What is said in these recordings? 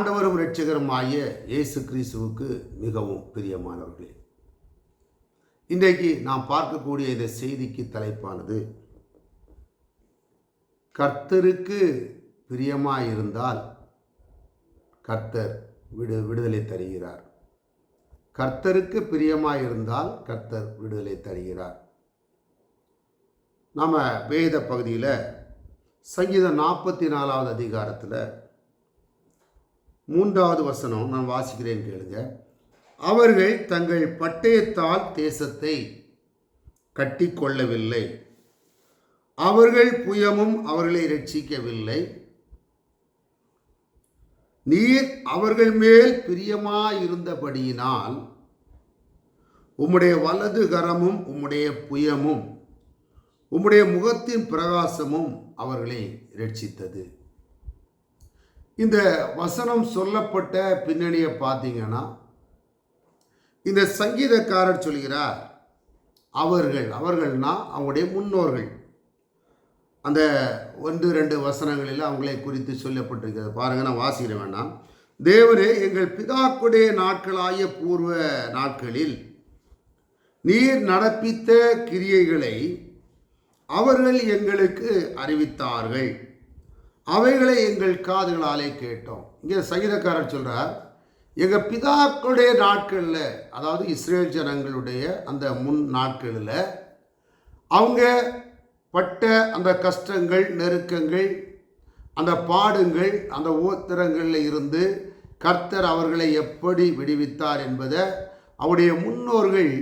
ஆண்டவரும் இரட்சகருமாகிய இயேசு கிறிஸ்துவுக்கு மிகவும் பிரியமானவர்களே இன்றைக்கு நாம் பார்க்கக்கூடிய இந்த செய்திக்கு தலைப்பானது கர்த்தருக்கு பிரியமாயிருந்தால் கர்த்தர் விடு விடுதலை தருகிறார். கர்த்தருக்கு பிரியமாயிருந்தால் கர்த்தர் விடுதலை தருகிறார். நாம் வேத பகுதியில் சங்கீதம் நாற்பத்தி நாலாவது அதிகாரத்தில் மூன்றாவது வசனம் நான் வாசிக்கிறேன் கேளுங்க. அவர்கள் தங்கள் பட்டயத்தால் தேசத்தை கட்டிக்கொள்ளவில்லை. அவர்கள் புயமும் அவர்களை ரட்சிக்கவில்லை நீர் அவர்கள் மேல் பிரியமாயிருந்தபடியினால் உம்முடைய வலது கரமும் உம்முடைய புயமும் உம்முடைய முகத்தின் பிரகாசமும் அவர்களை ரட்சித்தது இந்த வசனம் சொல்லப்பட்ட பின்னணியை பார்த்தீங்கன்னா இந்த சங்கீதக்காரர் சொல்கிறார் அவர்கள் அவர்கள்னா அவங்களுடைய முன்னோர்கள். அந்த ஒன்று ரெண்டு வசனங்களில் அவங்களை குறித்து சொல்லப்பட்டிருக்கிறது. பாருங்கள் நான் வாசிக்கிற வேண்டாம். தேவரே எங்கள் பிதாக்குடைய நாட்களாய பூர்வ நாட்களில் நீர் நடப்பித்த கிரியைகளை அவர்கள் எங்களுக்கு அறிவித்தார்கள். அவைகளை எங்கள் காதுகளாலே கேட்டோம். இங்கே சங்கீதக்காரர் சொல்கிறார் எங்கள் பிதாக்களுடைய நாட்களில் அதாவது இஸ்ரேல் ஜனங்களுடைய அந்த முன் நாட்களில் அவங்க பட்ட அந்த கஷ்டங்கள் நெருக்கங்கள் அந்த பாடுங்கள் அந்த ஓத்திரங்களில் இருந்து கர்த்தர் அவர்களை எப்படி விடுவித்தார் என்பதை அவருடைய முன்னோர்கள்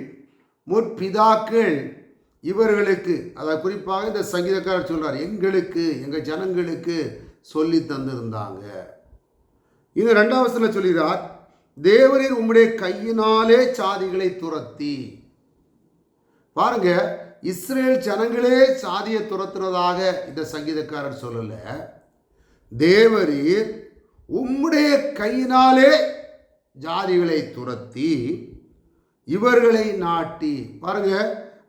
முற்பிதாக்கள் இவர்களுக்கு அதை குறிப்பாக இந்த சங்கீதக்காரர் சொல்கிறார் எங்களுக்கு எங்கள் ஜனங்களுக்கு சொல்லி தந்திருந்தாங்க. இந்த ரெண்டாவது வசனம் சொல்கிறார் தேவரின் உம்முடைய கையினாலே சாதிகளை துரத்தி. பாருங்க இஸ்ரேல் ஜனங்களே சாதியை துரத்துறதாக இந்த சங்கீதக்காரர் சொல்லலை. தேவரீர் உம்முடைய கையினாலே ஜாதிகளை துரத்தி இவர்களை நாட்டி. பாருங்க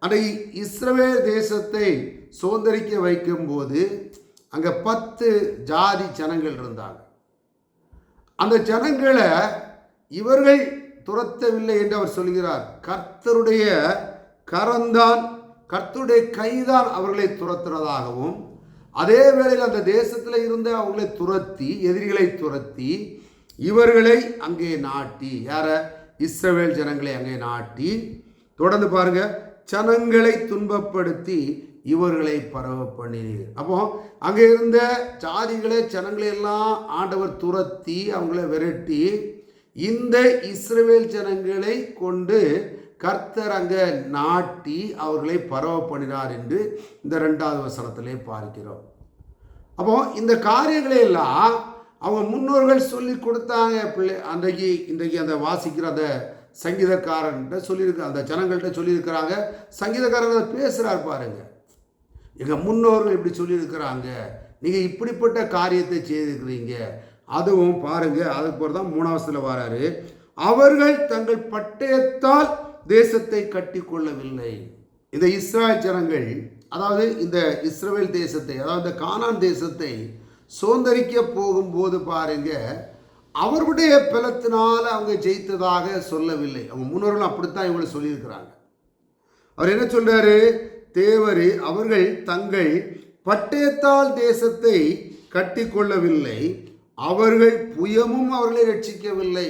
அன்றைக்கு இஸ்ரவேல் தேசத்தை சுதந்திரிக்க வைக்கும்போது அங்கே பத்து ஜாதி ஜனங்கள் இருந்தாங்க. அந்த ஜனங்களை இவர்கள் துரத்தவில்லை என்று அவர் சொல்கிறார். கர்த்தருடைய கரந்தான் கர்த்தருடைய கைதான் அவர்களை துரத்துறதாகவும் அதே வேளையில் அந்த தேசத்தில் இருந்த அவங்களை துரத்தி எதிரிகளை துரத்தி இவர்களை அங்கே நாட்டி யார? இஸ்ரவேல் ஜனங்களை அங்கே நாட்டி தொடர்ந்து பாருங்க ஜனங்களை துன்பப்படுத்தி இவர்களை பரவ பண்ணினீர். அப்போ அங்கே இருந்த ஜாதிகளை ஜனங்களை எல்லாம் ஆண்டவர் துரத்தி அவங்கள விரட்டி இந்த இஸ்ரேல் ஜனங்களை கொண்டு கர்த்தர் அங்கே நாட்டி அவர்களை பரவ பண்ணினார் என்று இந்த ரெண்டாவது வசனத்திலே பார்க்கிறோம். அப்போ இந்த காரியங்களை எல்லாம் அவங்க முன்னோர்கள் சொல்லி கொடுத்தாங்க. பிள்ளை அன்றைக்கு இன்றைக்கு அந்த வாசிக்கிற அந்த சங்கீதக்காரன்கிட்ட சொல்லியிருக்க அந்த ஜனங்கள்கிட்ட சொல்லியிருக்கிறாங்க. சங்கீதக்காரங்க பேசுகிறார் பாருங்கள் எங்கள் முன்னோர்கள் இப்படி சொல்லியிருக்கிறாங்க. நீங்கள் இப்படிப்பட்ட காரியத்தை செய்திருக்கிறீங்க. அதுவும் பாருங்கள் அதுக்கு பிறகு தான் மூணாவதுல வராரு. அவர்கள் தங்கள் பட்டயத்தால் தேசத்தை கட்டி கொள்ளவில்லை இந்த இஸ்ராயல் ஜனங்கள் அதாவது இந்த இஸ்ரேல் தேசத்தை அதாவது கானான் தேசத்தை சுதந்திரிக்க போகும்போது பாருங்க அவர்களுடைய பலத்தினால் அவங்க ஜெயித்ததாக சொல்லவில்லை. அவங்க முன்னோர்கள் அப்படித்தான் இவங்களை சொல்லியிருக்கிறாங்க. அவர் என்ன சொல்றாரு? தேவரு அவர்கள் தங்கள் பட்டயத்தால் தேசத்தை கட்டி கொள்ளவில்லை அவர்கள் புயமும் அவர்களை ரட்சிக்கவில்லை.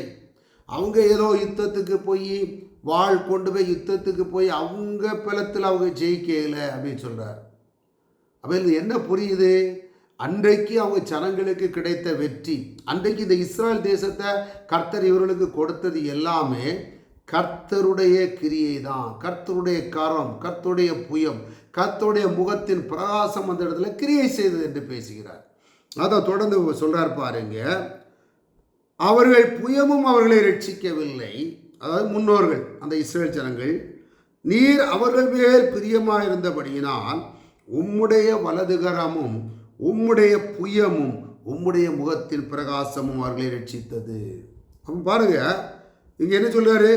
அவங்க ஏதோ யுத்தத்துக்கு போய் வாழ் கொண்டு போய் யுத்தத்துக்கு போய் அவங்க பலத்தில் அவங்க ஜெயிக்கல அப்படின்னு சொல்கிறார் அப்போ இது என்ன புரியுது? அன்றைக்கு அவங்க ஜனங்களுக்கு கிடைத்த வெற்றி அன்றைக்கு இந்த இஸ்ரேல் தேசத்தை கர்த்தர் இவர்களுக்கு கொடுத்தது எல்லாமே கர்த்தருடைய கிரியை தான் கர்த்தருடைய கரம் கர்த்தருடைய புயம் கர்த்தருடைய முகத்தின் பிரகாசம் அந்த இடத்துல கிரியை செய்தது என்று பேசுகிறார். அதை தொடர்ந்து சொல்றார் பாருங்க. அவர்கள் புயமும் அவர்களை ரட்சிக்கவில்லை. அதாவது முன்னோர்கள் அந்த இஸ்ரேல் ஜனங்கள் நீர் அவர்கள் மேல் பிரியமாயிருந்தபடியினால் உம்முடைய வலதுகரமும் உம்முடைய புயமும் உம்முடைய முகத்தின் பிரகாசமும் அவர்களை ரட்சித்தது. அப்போ பாருங்க இங்க என்ன சொல்றாரு?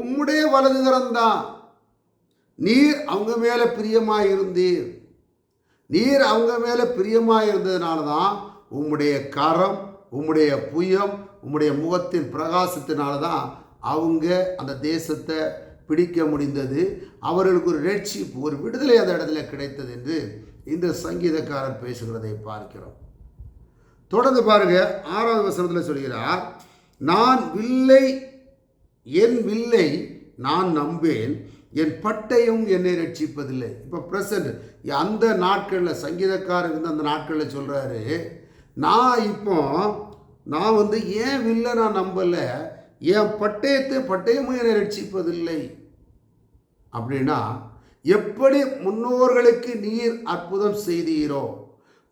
உம்முடைய வலதுகரம் தான் நீர் அவங்க மேல பிரியமாக இருந்தீர் நீர் அவங்க மேல பிரியமாக இருந்ததுனால தான் உம்முடைய கரம் உம்முடைய புயம் உம்முடைய முகத்தின் பிரகாசத்தினால தான் அவங்க அந்த தேசத்தை பிடிக்க முடிந்தது. அவர்களுக்கு ஒரு ரட்சிப்பு ஒரு விடுதலை அந்த இடத்துல கிடைத்தது என்று இந்த சங்கீதக்காரர் பேசுகிறதை பார்க்கிறோம். தொடர்ந்து பாருங்க ஆறாவது வசனத்தில் சொல்கிறார் நான் வில்லை என் வில்லை நான் நம்பேன் என் பட்டையும் என்னை ரட்சிப்பதில்லை. இப்போ ப்ரெசண்ட் அந்த நாட்களில் சங்கீதக்காரர் வந்து அந்த நாட்களில் சொல்கிறாரு நான் இப்போ நான் வந்து ஏன் வில்லை நான் நம்பலை என் பட்டயத்தை பட்டயமும் என்னை ரட்சிப்பதில்லை. அப்படின்னா எப்படி முன்னோர்களுக்கு நீர் அற்புதம் செய்தீரோ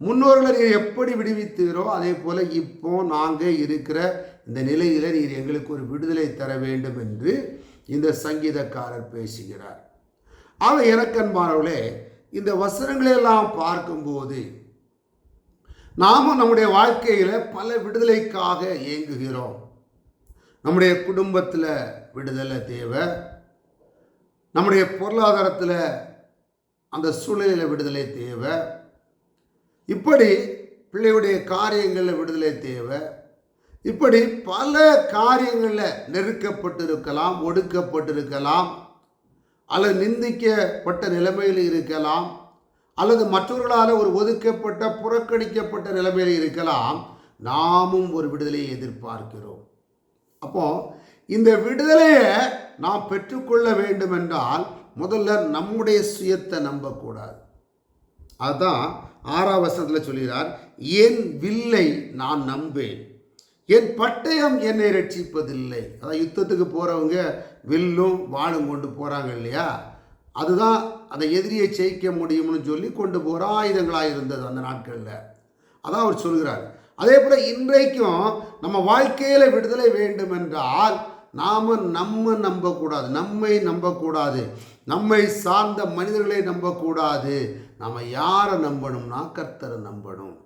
முன்னோர்களை நீர் எப்படி விடுவித்தீரோ அதே போல் இப்போ நாங்கள் இருக்கிற இந்த நிலையில் நீர் எங்களுக்கு ஒரு விடுதலை தர வேண்டும் என்று இந்த சங்கீதக்காரர் பேசுகிறார். ஆக எனக்கன்பானவர்களே இந்த வசனங்களை எல்லாம் பார்க்கும்போது நாமும் நம்முடைய வாழ்க்கையில் பல விடுதலைக்காக இயங்குகிறோம். நம்முடைய குடும்பத்தில் விடுதலை தேவை. நம்முடைய பொருளாதாரத்தில் அந்த சூழ்நிலையில் விடுதலை தேவை. இப்படி பிள்ளையுடைய காரியங்களில் விடுதலை தேவை. இப்படி பல காரியங்களில் நெருக்கப்பட்டிருக்கலாம் ஒடுக்கப்பட்டிருக்கலாம் அல்லது நிந்திக்கப்பட்ட நிலைமையில் இருக்கலாம் அல்லது மற்றவர்களால் ஒரு ஒதுக்கப்பட்ட புறக்கணிக்கப்பட்ட நிலைமையில் இருக்கலாம் நாமும் ஒரு விடுதலையை எதிர்பார்க்கிறோம். அப்போ இந்த விடுதலையை நாம் பெற்றுக்கொள்ள வேண்டும் என்றால் முதல்ல நம்முடைய சுயத்தை நம்பக்கூடாது. அதுதான் ஆறாம் வசனத்தில் சொல்கிறார் என் வில்லை நான் நம்பேன். என் பட்டயம் என்னை ரட்சிப்பதில்லை. அதான் யுத்தத்துக்கு போகிறவங்க வில்லும் வாழும் கொண்டு போகிறாங்க இல்லையா? அதுதான் அந்த எதிரியை ஜெயிக்க முடியும்னு சொல்லி கொண்டு போகிற ஆயுதங்களாக இருந்தது அந்த நாட்களில். அதான் அவர் சொல்கிறார். அதே போல் இன்றைக்கும் நம்ம வாழ்க்கையில் விடுதலை வேண்டும் என்றால் நாம் நம்ம நம்பக்கூடாது. நம்மை நம்பக்கூடாது. நம்மை சார்ந்த மனிதர்களை நம்பக்கூடாது. நம்ம யாரை நம்பணும்னா கர்த்தரை நம்பணும்.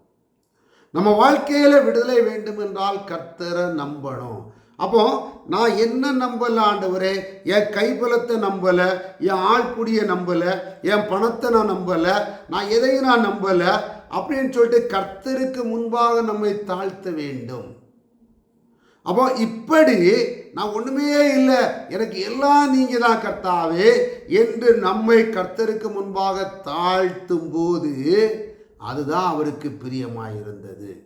நம்ம வாழ்க்கையில் விடுதலை வேண்டும் என்றால் கர்த்தரை நம்பணும். அப்போ நான் என்ன நம்பலை ஆண்டவரே? என் கைபலத்தை நம்பலை என் ஆள்குடியை நம்பலை என் பணத்தை நான் நம்பலை நான் எதையும் நான் நம்பலை அப்படின்னு சொல்லிட்டு கர்த்தருக்கு முன்பாக நம்மை தாழ்த்த வேண்டும். அப்போ இப்படி நான் ஒன்றுமே இல்லை. எனக்கு எல்லாம் நீங்கள் தான் கர்த்தாவே என்று நம்மை கர்த்தருக்கு முன்பாக தாழ்த்தும் போது அதுதான் அவருக்கு பிரியமாக இருந்தது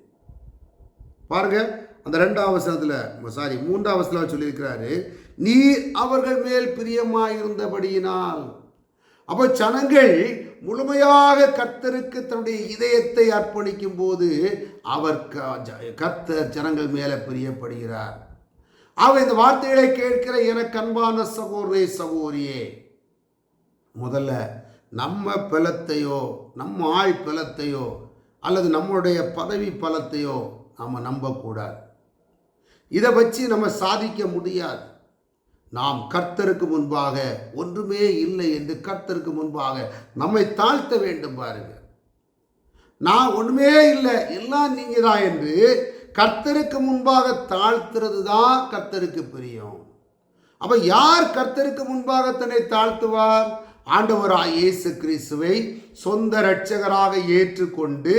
பாருங்க அந்த ரெண்டாம் வசனத்தில் சாரி மூன்றாம் வசனத்தில் சொல்லியிருக்கிறாரு நீர் அவர்கள் மேல் பிரியமாக இருந்தபடியினால் அப்போ ஜனங்கள் முழுமையாக கர்த்தருக்கு தன்னுடைய இதயத்தை அர்ப்பணிக்கும் போது அவர் கர்த்தர் ஜனங்கள் மேலே பிரியப்படுகிறார். அவர் இந்த வார்த்தைகளை கேட்கிற எனக்கு அன்பான சகோதரே சகோதரியே முதல்ல நம்ம பலத்தையோ நம்ம ஆள் பலத்தையோ அல்லது நம்மளுடைய பதவி பலத்தையோ நாம் நம்பக்கூடாது. இதை வச்சு நம்ம சாதிக்க முடியாது. நாம் கர்த்தருக்கு முன்பாக ஒன்றுமே இல்லை என்று கர்த்தருக்கு முன்பாக நம்மை தாழ்த்த வேண்டும் பாருங்க. நான் ஒன்றுமே இல்லை எல்லாம் நீங்க தான் என்று கர்த்தருக்கு முன்பாக தாழ்த்துறது தான் கர்த்தருக்கு பிரியம். அப்போ யார் கர்த்தருக்கு முன்பாக தன்னை தாழ்த்துவார்? ஆண்டவராய் இயேசு கிறிஸ்துவை சொந்த இரட்சகராக ஏற்றுக்கொண்டு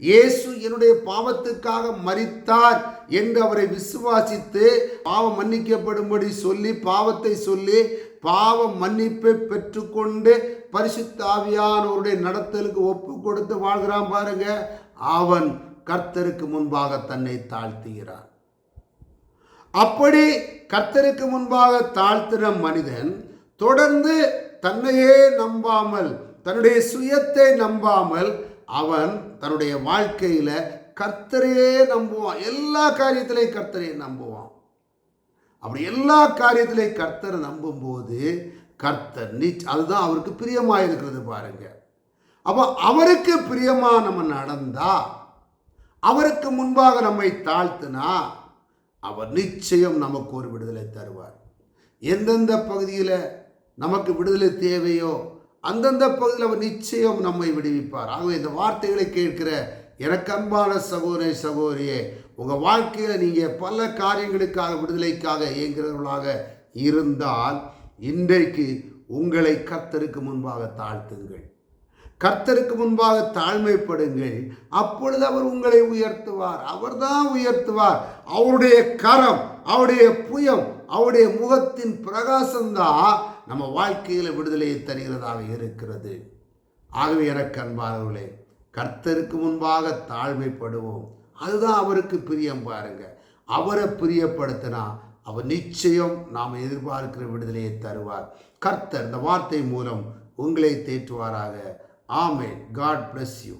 இயேசு என்னுடைய பாவத்துக்காக மறித்தார் என்று அவரை விசுவாசித்து பாவம் மன்னிக்கப்படும்படி சொல்லி பாவத்தை சொல்லி பாவ மன்னிப்பை பெற்றுக்கொண்டு பரிசுத்தாவியானவருடைய நடத்தலுக்கு ஒப்பு கொடுத்து வாழ்கிறான் பாருங்க. அவன் கர்த்தருக்கு முன்பாக தன்னை தாழ்த்துகிறான். அப்படி கர்த்தருக்கு முன்பாக தாழ்த்தின மனிதன் தொடர்ந்து தன்னையே நம்பாமல் தன்னுடைய சுயத்தை நம்பாமல் அவன் தன்னுடைய வாழ்க்கையில் கர்த்தரையே நம்புவான். எல்லா காரியத்திலையும் கர்த்தரையே நம்புவான். அப்படி எல்லா காரியத்திலையும் கர்த்தரை நம்பும்போது கர்த்தர் நீ அதுதான் அவருக்கு பிரியமாக இருக்கிறது பாருங்க. அப்போ அவருக்கு பிரியமாக நம்ம நடந்தா அவருக்கு முன்பாக நம்மை தாழ்த்தினா அவர் நிச்சயம் நமக்கு ஒரு விடுதலை தருவார். எந்தெந்த பகுதியில் நமக்கு விடுதலை தேவையோ? அந்தந்த பகுதியில் அவர் நிச்சயம் நம்மை விடுவிப்பார். ஆகவே இந்த வார்த்தைகளை கேட்கிற எனக்கு அன்பான சகோதரி சகோதரியே உங்கள் வாழ்க்கையில் நீங்கள் பல காரியங்களுக்காக விடுதலைக்காக இயங்குகிறவர்களாக இருந்தால் இன்றைக்கு உங்களை கர்த்தருக்கு முன்பாக தாழ்த்துங்கள். கர்த்தருக்கு முன்பாக தாழ்மைப்படுங்கள். அப்பொழுது அவர் உங்களை உயர்த்துவார். அவர்தான் உயர்த்துவார். அவருடைய கரம் அவருடைய புயம் அவருடைய முகத்தின் பிரகாசம்தான் நம்ம வாழ்க்கையில் விடுதலையை தருகிறதாக இருக்கிறது. ஆகவே எனக்கு அன்பானவர்களே கர்த்தருக்கு முன்பாக தாழ்மைப்படுவோம். அதுதான் அவருக்கு பிரியம் பாருங்க. அவரை பிரியப்படுத்தினா அவர் நிச்சயம் நாம் எதிர்பார்க்கிற விடுதலையை தருவார். கர்த்தர் இந்த வார்த்தை மூலம் உங்களை தேற்றுவாராக. ஆமே காட் பிளஸ் யூ